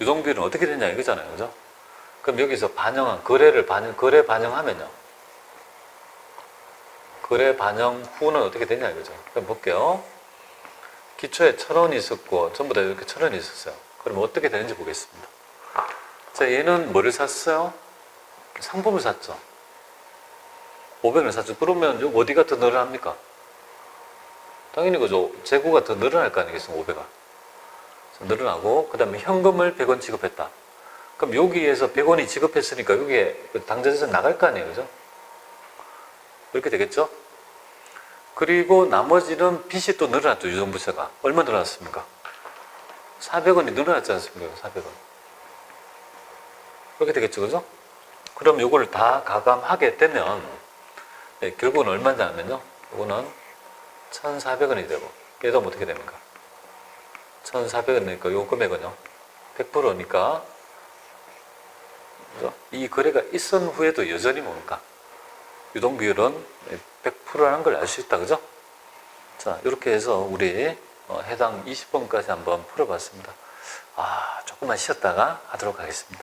유동비율은 어떻게 되냐 이거잖아요. 그죠? 그럼 여기서 반영한, 거래를 반영, 거래 반영하면요. 거래 반영 후는 어떻게 되냐 이거죠. 그럼 볼게요. 기초에 천 원이 있었고, 전부 다 이렇게 천 원이 있었어요. 그럼 어떻게 되는지 보겠습니다. 자, 얘는 뭐를 샀어요? 상품을 샀죠. 500을 샀죠. 그러면 요 어디가 더 늘어납니까? 당연히 그죠. 재고가 더 늘어날 거 아니겠습니까? 500가. 늘어나고, 그 다음에 현금을 100원 지급했다. 그럼 여기에서 100원이 지급했으니까 여기에 그 당좌자에서 나갈 거 아니에요. 그죠? 이렇게 되겠죠? 그리고 나머지는 빚이 또 늘어났죠. 유동부채가. 얼마 늘어났습니까? 400원이 늘어났지 않습니까? 400원. 그렇게 되겠죠. 그죠? 그럼 요거를 다 가감하게 되면 네, 결국은 얼마인지 알면요. 요거는 1,400원이 되고 얘도 어떻게 됩니까? 1,400원이니까 요 금액은요. 100%니까 그죠? 이 거래가 있은 후에도 여전히 뭡니까? 유동 비율은 100%라는 걸 알 수 있다. 그죠? 자, 이렇게 해서 우리 어, 해당 20번까지 한번 풀어봤습니다. 아, 조금만 쉬었다가 하도록 하겠습니다.